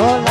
આવે